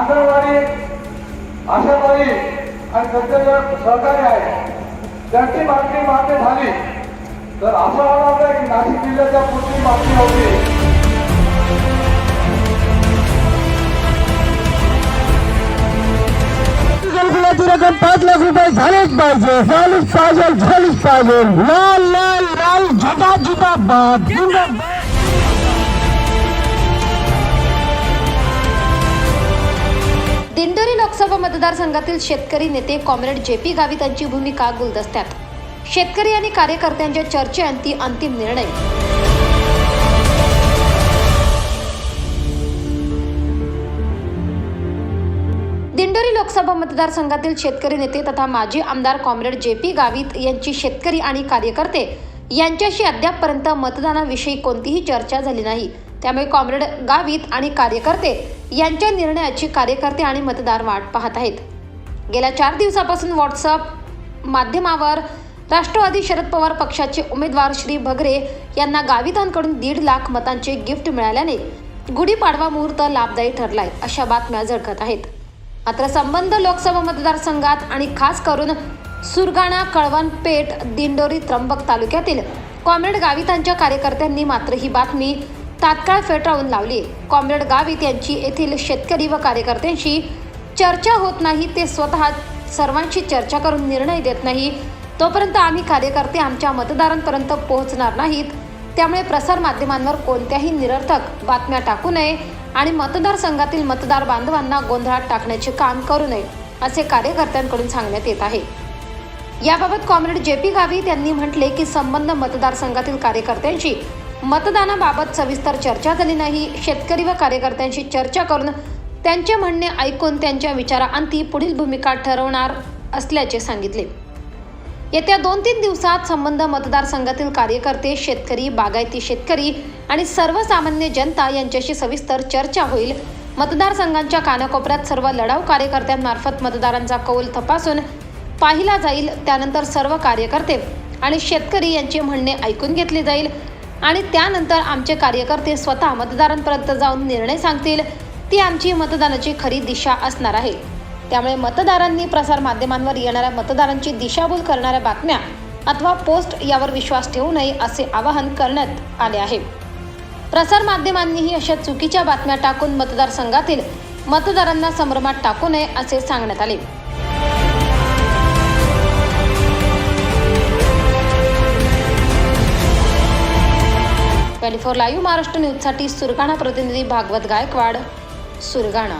आंगणवाडी आशावादी आणि त्यांचे सहकारी आहे. त्यांची मागणी मान्य झाली. तर असं होणार नाही की नाशिक जिल्ह्याच्या पुढची मागणी होती. रक्कम पाच लाख रुपये झालेच पाहिजे. झालीच पाहिजे झालीच पाहिजे. लाल लाल लाल बाद लोकसभा मतदारसंघातील शेतकरी नेते कॉम्रेड जे पी गावित यांची भूमिका गुलदस्त्यात. शेतकरी आणि कार्यकर्त्यांच्या चर्चेअंती अंतिम निर्णय. दिंडोरी लोकसभा मतदारसंघातील शेतकरी नेते तथा माजी आमदार कॉम्रेड जे पी गावित यांची शेतकरी आणि कार्यकर्ते यांच्याशी अद्यापपर्यंत मतदानाविषयी कोणतीही चर्चा झाली नाही. त्यामुळे कॉम्रेड गावित आणि कार्यकर्ते यांच्या निर्णयाची कार्यकर्ते आणि मतदार वाट पाहत आहेत. गेल्या चार दिवसापासून व्हॉट्सअप माध्यमावर राष्ट्रवादी शरद पवार पक्षाचे उमेदवार श्री भगरे यांना गावितांकडून दीड लाख मतांचे गिफ्ट मिळाल्याने गुढीपाडवा मुहूर्त लाभदायी ठरलाय अशा बातम्या झळकत आहेत. मात्र संबंध लोकसभा मतदारसंघात आणि खास करून सुरगाणा कळवण पेठ दिंडोरी त्र्यंबक तालुक्यातील कॉम्रेड गावितांच्या कार्यकर्त्यांनी मात्र ही बातमी तात्काळ फेटाळून लावली. कॉम्रेड गावित यांची येथील शेतकरी व कार्यकर्त्यांशी चर्चा होत नाही ते स्वतः सर्वांशी चर्चा करून निर्णय देत नाही. तोपर्यंत आम्ही कार्यकर्ते आमच्या मतदारांपर्यंत पोहोचणार नाहीत. त्यामुळे प्रसारमाध्यमांवर कोणत्याही निरर्थक बातम्या टाकू नये आणि मतदारसंघातील मतदार बांधवांना गोंधळात टाकण्याचे काम करू नये असे कार्यकर्त्यांकडून सांगण्यात येत आहे. याबाबत कॉम्रेड जे पी गावित यांनी म्हटले की संबंध मतदारसंघातील कार्यकर्त्यांशी मतदानाबाबत सविस्तर चर्चा झाली नाही. शेतकरी व कार्यकर्त्यांशी चर्चा करून त्यांचे म्हणणे ऐकून त्यांच्या विचाराअंती पुढील भूमिका ठरवणार असल्याचे सांगितले. येत्या दोन तीन दिवसात संबंध मतदारसंघातील कार्यकर्ते शेतकरी बागायती शेतकरी आणि सर्वसामान्य जनता यांच्याशी सविस्तर चर्चा होईल. मतदारसंघांच्या कानाकोपऱ्यात सर्व लढाऊ कार्यकर्त्यांमार्फत मतदारांचा कौल तपासून पाहिला जाईल. त्यानंतर सर्व कार्यकर्ते आणि शेतकरी यांचे म्हणणे ऐकून घेतले जाईल. आणि त्यानंतर आमचे कार्यकर्ते स्वतः मतदारांपर्यंत जाऊन निर्णय सांगतील. ती आमची मतदानाची खरी दिशा असणार आहे. त्यामुळे मतदारांनी प्रसारमाध्यमांवर येणाऱ्या मतदारांची दिशाभूल करणाऱ्या बातम्या अथवा पोस्ट यावर विश्वास ठेवू नये असे आवाहन करण्यात आले आहे. प्रसारमाध्यमांनीही अशा चुकीच्या बातम्या टाकून मतदारसंघातील मतदारांना संभ्रमात टाकू नये असे सांगण्यात आले. ट्वेंटी फोर लाईव्ह महाराष्ट्र न्यूजसाठी सुरगाणा प्रतिनिधी भागवत गायकवाड सुरगाणा